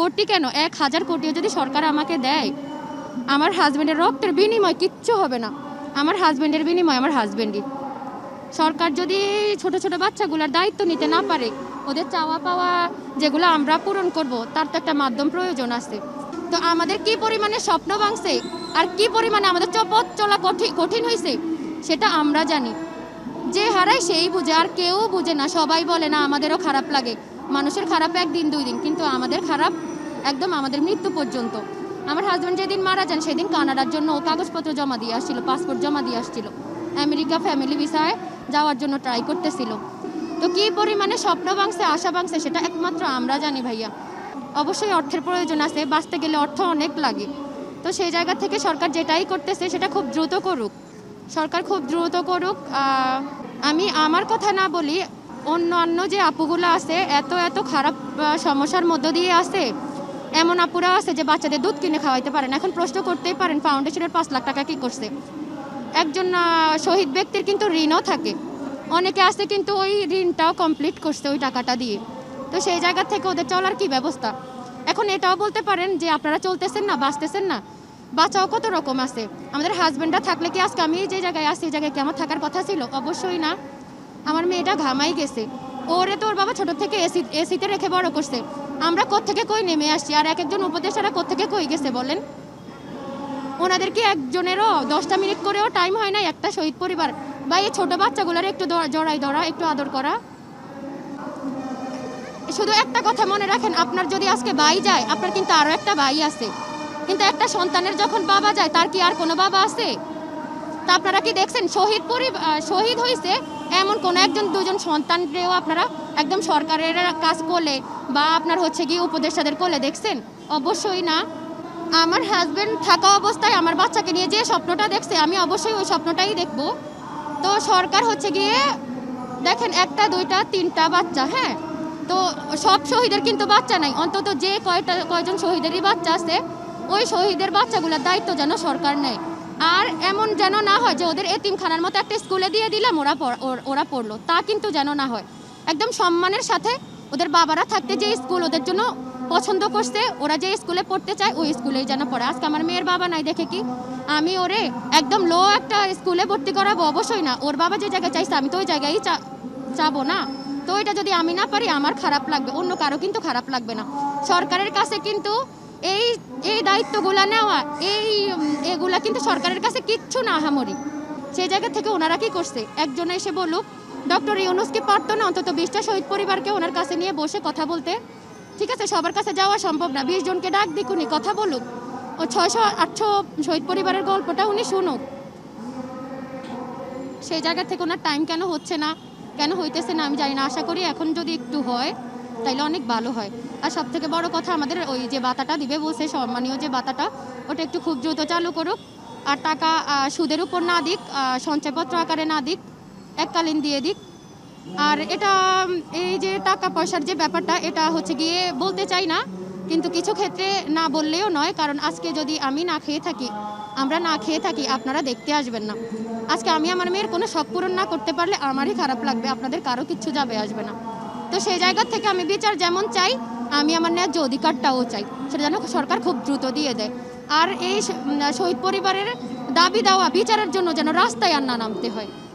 কোটি কেন? এক হাজার কোটিও যদি সরকার আমাকে দেয়, আমার হাজব্যান্ডের রক্তের বিনিময় কিচ্ছু হবে না। আমার হাজব্যান্ডের বিনিময় আমার হাজব্যান্ডই সরকার যদি ছোট ছোট বাচ্চাগুলোর দায়িত্ব নিতে না পারে, ওদের চাওয়া পাওয়া যেগুলো আমরা পূরণ করব, তার তো একটা মাধ্যম প্রয়োজন আছে। তো আমাদের কি পরিমাণে স্বপ্ন ভাঙছে, আর কি পরিমাণে আমাদের চপথ চলা কঠিন কঠিন হয়েছে সেটা আমরা জানি। যে হারায় সেই বুঝে, আর কেউ বুঝে না। সবাই বলে, না, আমাদেরও খারাপ লাগে। মানুষের খারাপ একদিন দুই দিন, কিন্তু আমাদের খারাপ একদম আমাদের মৃত্যু পর্যন্ত। আমার হাজব্যান্ড যেদিন মারা যান, সেদিন কানাডার জন্য কাগজপত্র জমা দিয়ে আসছিল পাসপোর্ট জমা দিয়ে আসছিল। আমেরিকা ফ্যামিলি ভিসায় যাওয়ার জন্য ট্রাই করতেছিল। তো কী পরিমাণে স্বপ্ন ভাঙছে, আশা ভাঙছে, সেটা একমাত্র আমরা জানি ভাইয়া। অবশ্যই অর্থের প্রয়োজন আছে, বাঁচতে গেলে অর্থ অনেক লাগে। তো সেই জায়গা থেকে সরকার যেটাই করতেছে, সেটা খুব দ্রুত করুক। সরকার খুব দ্রুত করুক। আমি আমার কথা না বলি অন্যান্য যে আপুগুলো আছে, এত এত খারাপ সমস্যার মধ্য দিয়ে আছে। এমন আপুরা আছে যে বাচ্চাদের দুধ কিনে খাওয়াইতে পারেন এখন প্রশ্ন করতেই পারেন, ফাউন্ডেশনের পাঁচ লাখ টাকা কি করছে? একজন শহীদ ব্যক্তির কিন্তু ঋণও থাকে। অনেকে আছে কিন্তু ওই ঋণটাও কমপ্লিট করছে ওই টাকাটা দিয়ে। তো সেই জায়গা থেকে ওদের চলার কি ব্যবস্থা? এখন এটাও বলতে পারেন যে আপনারা চলতেছেন না, বাঁচতেছেন না। বাঁচাও কত রকম আছে। আমাদের হাজব্যান্ডরা থাকলে কি আজকে আমি যে জায়গায় আছি, এই জায়গায় কি আমার থাকার কথা ছিল? অবশ্যই না। আমার মেয়েটা ঘামাই গেছে। ওরে তো ওর বাবা ছোট থেকে এসি, এসিতে রেখে বড় করছে। আমরা কোত্থেকে কই নেমে আসছি? আর এক একজন উপদেষ্টারা কোত্থেকে কই গেছে বলেন? ওনাদের কি একজনেরও দশটা মিনিট করেও টাইম হয় না একটা শহীদ পরিবার? বা এই ছোটো বাচ্চাগুলোর একটু জড়াই ধরা, একটু আদর করা। শুধু একটা কথা মনে রাখেন, আপনার যদি আজকে ভাই যায়, আপনার কিন্তু আরও একটা ভাই আছে। কিন্তু একটা সন্তানের যখন বাবা যায়, তার কি আর কোনো বাবা আছে? তা আপনারা কি দেখছেন? শহীদ পরিবার শহীদ হয়েছে এমন কোনো একজন, দুজন সন্তানরেও আপনারা একদম সরকারের কাজ করলে বা আপনার হচ্ছে গিয়ে উপদেষ্টাদের করলে দেখছেন? অবশ্যই না। আমার হাজব্যান্ড থাকা অবস্থায় আমার বাচ্চাকে নিয়ে যে স্বপ্নটা দেখছে, আমি অবশ্যই ওই স্বপ্নটাই দেখব। তো সরকার হচ্ছে গিয়ে, দেখেন একটা, দুইটা, তিনটা বাচ্চা হ্যাঁ? তো সব শহীদের কিন্তু বাচ্চা নাই। অন্তত যে কয়টা, কয়জন শহীদেরই বাচ্চা আছে, ওই শহীদের বাচ্চাগুলোর দায়িত্ব যেন সরকার নেয়। আর এমন যেন না হয় যে ওদের এতিমখানার মতো একটা স্কুলে দিয়ে দিলাম ওরা ওরা পড়ল। তা কিন্তু যেন না হয়। একদম সম্মানের সাথে ওদের বাবারা থাকতে যে স্কুল ওদের জন্য পছন্দ করছে, ওরা যে স্কুলে পড়তে চায় ওই স্কুলেই যেন পড়ে। আজকে আমার মেয়ের বাবা নাই দেখে কি? আমি ওরে একদম লো একটা স্কুলে ভর্তি করাবো, অবশ্যই না। ওর বাবা যে জায়গায় চাইছে, আমি তো ওই জায়গায় চাবো না। তো এটা যদি আমি না পারি, আমার খারাপ লাগবে। অন্য কারও কিন্তু খারাপ লাগবে না। সরকারের কাছে কিন্তু এই এই দায়িত্বগুলা নেওয়া, এই এগুলা কিন্তু সরকারের কাছে কিচ্ছু না আহামরি সেই জায়গা থেকে ওনারা কি করছে? একজন এসে বলুক, ডক্টর ইউনুস কি পারতো না, অন্তত বিশটা শহীদ পরিবারকে ওনার কাছে নিয়ে বসে কথা বলতে। ঠিক আছে, সবার কাছে যাওয়া সম্ভব না। বিশ জনকে ডাক দিক উনি, কথা বলুক। ও ছয়শো, আটশো শহীদ পরিবারের গল্পটা উনি শুনুক। সেই জায়গা থেকে ওনার টাইম কেন হচ্ছে না, কেন হইতেছে না, আমি জানি না। আশা করি এখন যদি একটু হয় তাইলে অনেক ভালো হয়। আর সব থেকে বড় কথা আমাদের ওই যে বাতাটা দিবে বলছে, সম্মানীয় যে বাতাটা, ওটা একটু খুব দ্রুত চালু করুক। আর টাকা সুদের উপর না দিক সঞ্চয়পত্র আকারে না দিক, এককালীন দিয়ে দিক। আর এটা এই যে টাকা পয়সার যে ব্যাপারটা, এটা হচ্ছে গিয়ে বলতে চাই না, কিন্তু কিছু ক্ষেত্রে না বললেও নয়, কারণ আজকে যদি আমি না খেয়ে থাকি, আমরা না খেয়ে থাকি, আপনারা দেখতে আসবেন না। আজকে আমি আমার মেয়ের কোনো শখ পূরণ না করতে পারলে আমারই খারাপ লাগবে, আপনাদের কারও কিচ্ছু যাবে, আসবে না। তো সেই জায়গা থেকে আমি বিচার যেমন চাই, আমি আমার ন্যায্য অধিকারটাও চাই। সেটা যেন সরকার খুব দ্রুত দিয়ে দেয়। আর এই শহীদ পরিবারের দাবি দেওয়া, বিচারের জন্য যেন রাস্তায় আর না নামতে হয়।